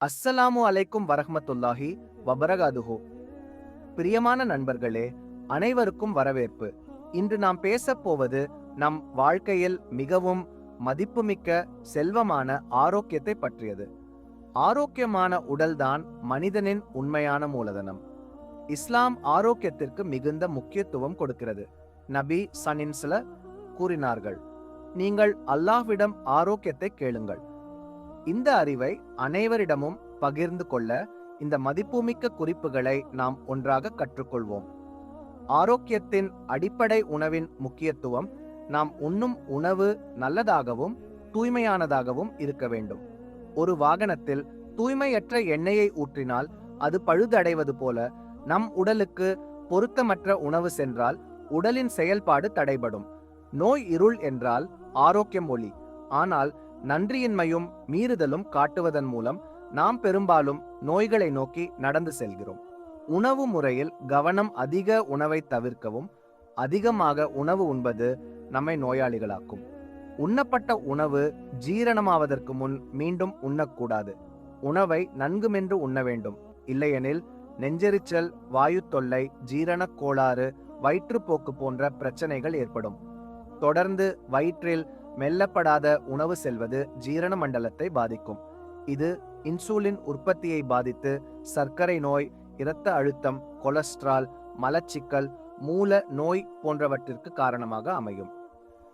அஸ்ஸலாமு அலைக்கும் வரஹமத்துல்லாஹி வபரகாதுஹோ. பிரியமான நண்பர்களே அனைவருக்கும் வரவேற்பு. இன்று நாம் பேசப்போவது நம் வாழ்க்கையில் மிகவும் மதிப்புமிக்க செல்வமான ஆரோக்கியத்தை பற்றியது. ஆரோக்கியமான உடல்தான் மனிதனின் உண்மையான மூலதனம். இஸ்லாம் ஆரோக்கியத்திற்கு மிகுந்த முக்கியத்துவம் கொடுக்கிறது நபி சனின்ஸ்ல கூறினார்கள். நீங்கள் அல்லாஹ்விடம் ஆரோக்கியத்தை கேளுங்கள். இந்த அறிவை அனைவரிடமும் பகிர்ந்து கொள்ள இந்த மதிப்புமிக்க குறிப்புகளை நாம் ஒன்றாக கற்றுக்கொள்வோம். ஆரோக்கியத்தின் அடிப்படை உணவின் முக்கியத்துவம் நாம் உண்ணும் உணவு நல்லதாகவும் தூய்மையானதாகவும் இருக்க வேண்டும். ஒரு வாகனத்தில் தூய்மையற்ற எண்ணெயை ஊற்றினால் அது பழுதடைவது போல நம் உடலுக்கு பொருத்தமற்ற உணவு சென்றால் உடலின் செயல்பாடு தடைபடும். நோய் இருள் என்றால் ஆரோக்கியம் ஒளி ஆனால் நன்றியின்மையும் மீறுதலும் காட்டுவதன் மூலம் நாம் பெரும்பாலும் நோய்களை நோக்கி நடந்து செல்கிறோம். உணவு முறையில் கவனம் அதிக உணவை தவிர்க்கவும் அதிகமாக உணவு உண்பது நம்மை நோயாளிகளாக்கும். உண்ணப்பட்ட உணவு ஜீரணமாவதற்கு முன் மீண்டும் உண்ணக்கூடாது. உணவை நன்கு மென்று உண்ண வேண்டும். இல்லையெனில் நெஞ்செரிச்சல் வாயு தொல்லை ஜீரணக் கோளாறு வயிற்றுப்போக்கு போன்ற பிரச்சனைகள் ஏற்படும். தொடர்ந்து வயிற்றில் மெல்லப்படாத உணவு செல்வது ஜீரண மண்டலத்தை பாதிக்கும். இது இன்சுலின் உற்பத்தியை பாதித்து சர்க்கரை நோய் இரத்த அழுத்தம் கொலஸ்ட்ரால் மலச்சிக்கல் மூல நோய் போன்றவற்றிற்கு காரணமாக அமையும்.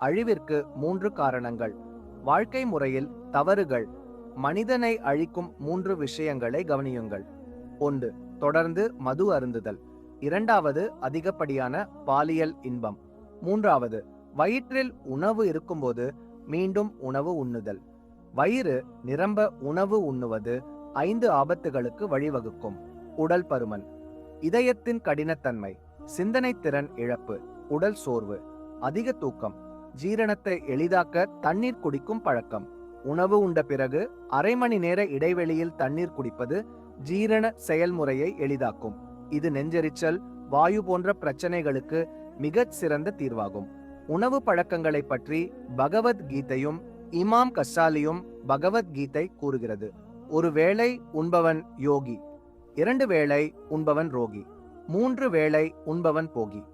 அழிவிற்கு மூன்று காரணங்கள். வாழ்க்கை முறையில் தவறுகள். மனிதனை அழிக்கும் மூன்று விஷயங்களை கவனியுங்கள். ஒன்று தொடர்ந்து மது அருந்துதல். இரண்டாவது அதிகப்படியான பாலியல் இன்பம். மூன்றாவது வயிற்றில் உணவு இருக்கும்போது மீண்டும் உணவு உண்ணுதல். வயிறு நிரம்ப உணவு உண்ணுவது ஐந்து ஆபத்துகளுக்கு வழிவகுக்கும். உடல் பருமன். இதயத்தின் கடினத்தன்மை. சிந்தனை திறன் இழப்பு. உடல் சோர்வு. அதிக தூக்கம். ஜீரணத்தை எளிதாக்க தண்ணீர் குடிக்கும் பழக்கம். உணவு உண்ட பிறகு அரை மணி நேர இடைவெளியில் தண்ணீர் குடிப்பது ஜீரண செயல்முறையை எளிதாக்கும். இது நெஞ்செரிச்சல் வாயு போன்ற பிரச்சனைகளுக்கு மிகச் சிறந்த தீர்வாகும். உணவு பழக்கங்களை பற்றி பகவத்கீதையும் இமாம் கசாலியும் பகவத்கீதை கூறுகிறது. ஒரு வேளை உண்பவன் யோகி இரண்டு வேளை உண்பவன் ரோகி மூன்று வேளை உண்பவன் போகி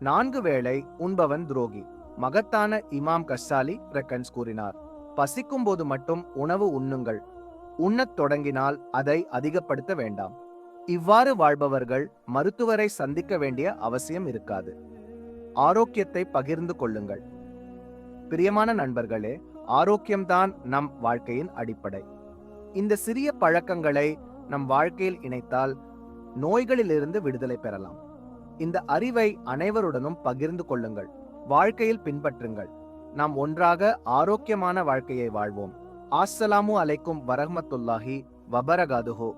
நான்கு வேளை உண்பவன் துரோகி மகத்தான இமாம் கசாலி ரெக்கன்ஸ் கூறினார். பசிக்கும் போது மட்டும் உணவு உண்ணுங்கள். உண்ணத் தொடங்கினால் அதை அதிகப்படுத்த வேண்டாம். இவ்வாறு வாழ்பவர்கள் மருத்துவரை சந்திக்க வேண்டிய அவசியம் இருக்காது. ஆரோக்கியத்தை பகிர்ந்து கொள்ளுங்கள். பிரியமான நண்பர்களே ஆரோக்கியம்தான் நம் வாழ்க்கையின் அடிப்படை. இந்த சிறிய பழக்கங்களை நம் வாழ்க்கையில் இணைத்தால் நோய்களிலிருந்து விடுதலை பெறலாம். இந்த அறிவை அனைவருடனும் பகிர்ந்து கொள்ளுங்கள். வாழ்க்கையில் பின்பற்றுங்கள். நாம் ஒன்றாக ஆரோக்கியமான வாழ்க்கையை வாழ்வோம். அஸ்ஸலாமு அலைக்கும் வரஹமத்துல்லாஹி வபரகாதுஹோ.